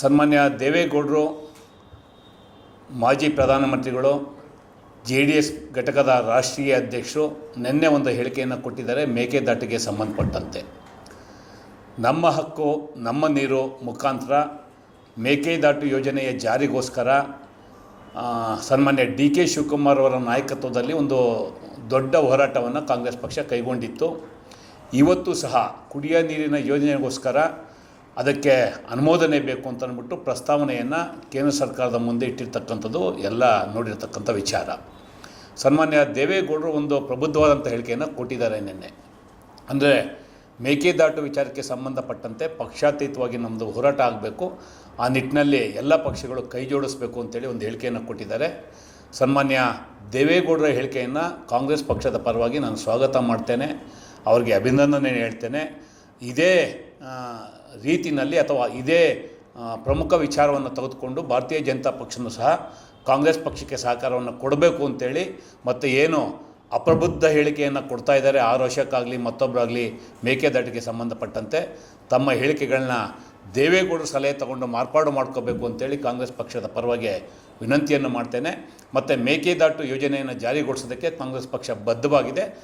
ಸನ್ಮಾನ್ಯ ದೇವೇಗೌಡರು, ಮಾಜಿ ಪ್ರಧಾನಮಂತ್ರಿಗಳು, ಜೆ ಡಿ ಎಸ್ ಘಟಕದ ರಾಷ್ಟ್ರೀಯ ಅಧ್ಯಕ್ಷರು ನಿನ್ನೆ ಒಂದು ಹೇಳಿಕೆಯನ್ನು ಕೊಟ್ಟಿದ್ದಾರೆ ಮೇಕೆದಾಟಿಗೆ ಸಂಬಂಧಪಟ್ಟಂತೆ. ನಮ್ಮ ಹಕ್ಕು, ನಮ್ಮ ನೀರು ಮುಖಾಂತರ ಮೇಕೆದಾಟು ಯೋಜನೆಯ ಜಾರಿಗೋಸ್ಕರ ಸನ್ಮಾನ್ಯ ಡಿ ಕೆ ಶಿವಕುಮಾರ್ ಅವರ ನಾಯಕತ್ವದಲ್ಲಿ ಒಂದು ದೊಡ್ಡ ಹೋರಾಟವನ್ನು ಕಾಂಗ್ರೆಸ್ ಪಕ್ಷ ಕೈಗೊಂಡಿತ್ತು. ಇವತ್ತು ಸಹ ಕುಡಿಯ ನೀರಿನ ಯೋಜನೆಗೋಸ್ಕರ ಅದಕ್ಕೆ ಅನುಮೋದನೆ ಬೇಕು ಅಂತ ಅಂದ್ಬಿಟ್ಟು ಪ್ರಸ್ತಾವನೆಯನ್ನು ಕೇಂದ್ರ ಸರ್ಕಾರದ ಮುಂದೆ ಇಟ್ಟಿರ್ತಕ್ಕಂಥದ್ದು ಎಲ್ಲ ನೋಡಿರ್ತಕ್ಕಂಥ ವಿಚಾರ. ಸನ್ಮಾನ್ಯ ದೇವೇಗೌಡರು ಒಂದು ಪ್ರಬುದ್ಧವಾದಂಥ ಹೇಳಿಕೆಯನ್ನು ಕೊಟ್ಟಿದ್ದಾರೆ ನಿನ್ನೆ. ಅಂದರೆ ಮೇಕೆದಾಟು ವಿಚಾರಕ್ಕೆ ಸಂಬಂಧಪಟ್ಟಂತೆ ಪಕ್ಷಾತೀತವಾಗಿ ನಮ್ಮದು ಹೋರಾಟ ಆಗಬೇಕು. ಆ ನಿಟ್ಟಿನಲ್ಲಿ ಎಲ್ಲ ಪಕ್ಷಗಳು ಕೈ ಜೋಡಿಸ್ಬೇಕು ಅಂತೇಳಿ ಒಂದು ಹೇಳಿಕೆಯನ್ನು ಕೊಟ್ಟಿದ್ದಾರೆ. ಸನ್ಮಾನ್ಯ ದೇವೇಗೌಡರ ಹೇಳಿಕೆಯನ್ನು ಕಾಂಗ್ರೆಸ್ ಪಕ್ಷದ ಪರವಾಗಿ ನಾನು ಸ್ವಾಗತ ಮಾಡ್ತೇನೆ. ಅವರಿಗೆ ಅಭಿನಂದನೆ ಹೇಳ್ತೇನೆ. ಇದೇ ಆ, ರೀತಿನಲ್ಲಿ ಅಥವಾ ಇದೇ ಪ್ರಮುಖ ವಿಚಾರವನ್ನು ತೆಗೆದುಕೊಂಡು ಭಾರತೀಯ ಜನತಾ ಪಕ್ಷನೂ ಸಹ ಕಾಂಗ್ರೆಸ್ ಪಕ್ಷಕ್ಕೆ ಸಹಕಾರವನ್ನು ಕೊಡಬೇಕು ಅಂತೇಳಿ ಮತ್ತು ಏನು ಅಪ್ರಬುದ್ಧ ಹೇಳಿಕೆಯನ್ನು ಕೊಡ್ತಾ ಇದ್ದಾರೆ. ಆರು ವರ್ಷಕ್ಕಾಗಲಿ ಮತ್ತೊಬ್ಬರಾಗಲಿ ಮೇಕೆದಾಟಿಗೆ ಸಂಬಂಧಪಟ್ಟಂತೆ ತಮ್ಮ ಹೇಳಿಕೆಗಳನ್ನ ದೇವೇಗೌಡರು ಸಲಹೆ ತಗೊಂಡು ಮಾರ್ಪಾಡು ಮಾಡ್ಕೋಬೇಕು ಅಂತೇಳಿ ಕಾಂಗ್ರೆಸ್ ಪಕ್ಷದ ಪರವಾಗಿ ವಿನಂತಿಯನ್ನು ಮಾಡ್ತೇನೆ. ಮತ್ತು ಮೇಕೆದಾಟು ಯೋಜನೆಯನ್ನು ಜಾರಿಗೊಳಿಸೋದಕ್ಕೆ ಕಾಂಗ್ರೆಸ್ ಪಕ್ಷ ಬದ್ಧವಾಗಿದೆ.